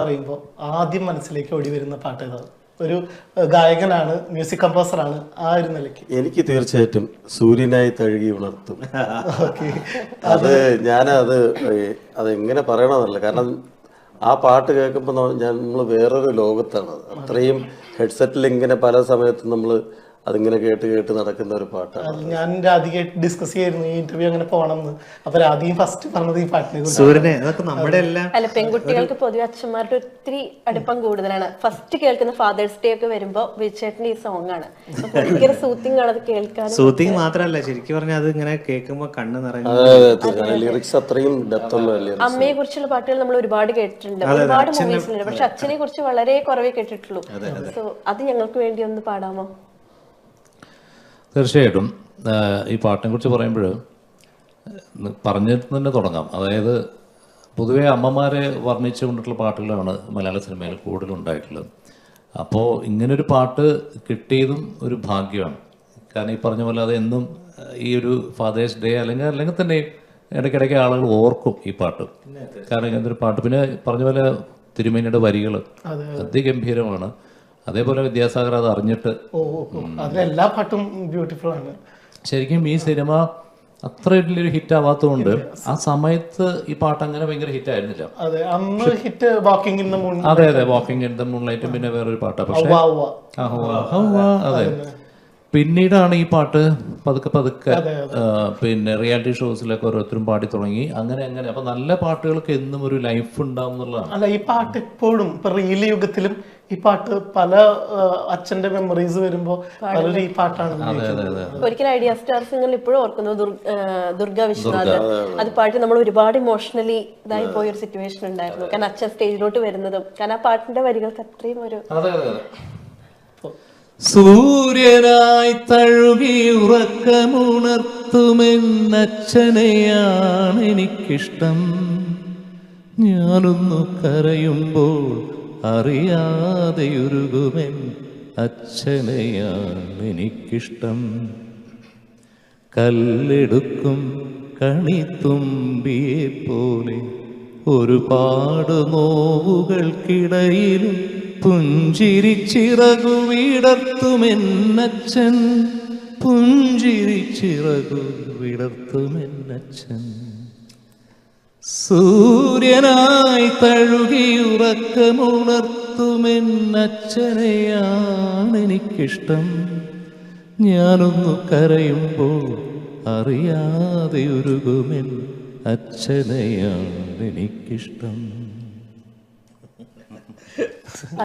പറയുമ്പോൾ ആദ്യം മനസ്സിലേക്ക് ഓടി വരുന്ന പാട്ട് ഏതാണ് ഒരു ഗായകനാണ് മ്യൂസിക് കമ്പോസറാണ് ആ ഒരു നിലയ്ക്ക്. എനിക്ക് തീർച്ചയായിട്ടും സൂര്യനായി തഴുകി ഉണർത്തും. ഓക്കെ. അത് ഞാനത് അതെങ്ങനെ അത് എങ്ങനെ പറയണമെന്നല്ല കാരണം ആ പാട്ട് കേൾക്കുമ്പോൾ ഞാൻ നമ്മൾ വേറൊരു ലോകത്താണ്. അത്രയും ഹെഡ്സെറ്റിൽ ഇങ്ങനെ പല സമയത്തും നമ്മൾ അതിങ്ങനെ കേട്ട് കേട്ട് നടക്കുന്ന ഒരു പാട്ടാണ് ഞാൻ രാധികയായിട്ട് ഡിസ്കസ് ചെയ്യായിരുന്നു ഈ ഇന്റർവ്യൂ അങ്ങനെ പോകണം എന്ന് അപ്പൊ രാധികയും ഫസ്റ്റ് പറഞ്ഞത് ഈ പാട്ടിനെ കുറിച്ച് സൂര്യനെ അതൊക്കെ നമ്മുടെ എല്ലാം അല്ല പെൺകുട്ടികൾക്ക് പൊതുവെ അച്ഛന്മാരുടെ ഒത്തിരി അടുപ്പം കൂടുതലാണ്. ഫസ്റ്റ് കേൾക്കുന്ന ഫാദേഴ്സ് ഡേ ഒക്കെ വരുമ്പോ വിജയേട്ടന്റെ ഈ സോങ് ആണ്. ഭയങ്കര സൂത്തിങ് ആണ് അത് കേൾക്കാൻ സൂത്തിങ് മാത്രല്ല ശരിക്കും പറഞ്ഞാൽ അത് ഇങ്ങനെ കേൾക്കുമ്പോ കണ്ണ് നിറഞ്ഞു ലിറിക്സ് അത്രയും ഡെപ്ത് ഉള്ള ലിറിക്സ് അമ്മയെ കുറിച്ചുള്ള പാട്ടുകൾ നമ്മൾ ഒരുപാട് കേട്ടിട്ടുണ്ട്. ഒരുപാട് മൂവീസിലുണ്ട് പക്ഷെ അച്ഛനെ കുറിച്ച് വളരെ കുറവേ കേട്ടിട്ടുള്ളൂ. സോ അത് ഞങ്ങൾക്ക് വേണ്ടി ഒന്ന് പാടാമോ? തീർച്ചയായിട്ടും. ഈ പാട്ടിനെ കുറിച്ച് പറയുമ്പോൾ പറഞ്ഞു തന്നെ തുടങ്ങാം. അതായത് പൊതുവേ അമ്മമാരെ വർണിച്ചുകൊണ്ടിട്ടുള്ള പാട്ടുകളാണ് മലയാള സിനിമയിൽ കൂടുതലുണ്ടായിട്ടുള്ളത് അപ്പോൾ ഇങ്ങനൊരു പാട്ട് കിട്ടിയതും ഒരു ഭാഗ്യമാണ്. കാരണം ഈ പറഞ്ഞ പോലെ അത് എന്നും ഈ ഒരു ഫാദേഴ്സ് ഡേ അല്ലെങ്കിൽ അല്ലെങ്കിൽ തന്നെ ഇടയ്ക്കിടയ്ക്ക് ആളുകൾ ഓർക്കും ഈ പാട്ട്. കാരണം ഇങ്ങനത്തെ ഒരു പാട്ട്. പിന്നെ പറഞ്ഞ പോലെ തിരുമേനിയുടെ വരികൾ അതിഗംഭീരമാണ്. അതേപോലെ വിദ്യാസാഗർ അത് അറിഞ്ഞിട്ട്. ഓ. അതിലെല്ലാ പാട്ടും ബ്യൂട്ടിഫുൾ ആണ്. ശരിക്കും ഈ സിനിമ അത്ര വലിയൊരു ഹിറ്റ് ആവാത്തതുകൊണ്ട് ആ സമയത്ത് ഈ പാട്ട് അങ്ങനെ ഭയങ്കര ഹിറ്റ് ആയിരുന്നില്ല. അതെ അതെ വാക്കിംഗ് ഇൻ ദ മൂൺലൈറ്റും പിന്നെ വേറൊരു പാട്ടാണ് പക്ഷേ അതെ. പിന്നീടാണ് ഈ പാട്ട് പതുക്കെ പതുക്കെ പിന്നെ റിയാലിറ്റി ഷോസിലൊക്കെ ഓരോരുത്തരും പാടി തുടങ്ങി. അങ്ങനെ അങ്ങനെ. അപ്പൊ നല്ല പാട്ടുകൾക്ക് എന്നും ഒരു ലൈഫ് ഉണ്ടാവും എന്നുള്ളതാണ്. അല്ല ഈ പാട്ട് എപ്പോഴും ഇപ്പൊ റീൽ യുഗത്തിലും ഈ പാട്ട് പല അച്ഛന്റെ മെമ്മറീസ് വരുമ്പോ പലരും ഈ പാട്ടാണ്. ഒരിക്കലും ഐഡിയ സ്റ്റാർ സിംഗറിൽ ഇപ്പോഴും ഓർക്കുന്നത് ദുർ- ദുർഗ വിശ്വനാഥ് അത് പാട്ട് നമ്മൾ ഒരുപാട് ഇമോഷണലി ഇതായി പോയ ഒരു സിറ്റുവേഷൻ ഉണ്ടായിരുന്നു. കാരണം അച്ഛൻ സ്റ്റേജിലോട്ട് വരുന്നതും കാരണം ആ പാട്ടിന്റെ വരികൾക്ക് അത്രയും ഒരു അതെ അതെ അതെ. സൂര്യനായി തഴുകി ഉറക്കമുണർത്തുമെന്നച്ഛനെയാണ് എനിക്കിഷ്ടം. ഞാനൊന്നു കരയുമ്പോൾ അറിയാതെയുരുകുമെൻ അച്ഛനെയാണ് എനിക്കിഷ്ടം. കല്ലെടുക്കും കണിത്തുമ്പിയെ പോലെ ഒരുപാട് നോവുകൾക്കിടയിലും പുഞ്ചിരിച്ചിറകു വിടർത്തുമെന്നച്ഛൻ പുഞ്ചിരിച്ചിറകു വിടർത്തുമെന്നച്ഛൻ സൂര്യനായി തഴുകിയുറക്കമുണർത്തുമെന്നച്ഛനെയാണ് എനിക്കിഷ്ടം. ഞാനൊന്നു കരയുമ്പോൾ അറിയാതെ ഉരുകുമെൻ അച്ഛനെയാണ് എനിക്കിഷ്ടം.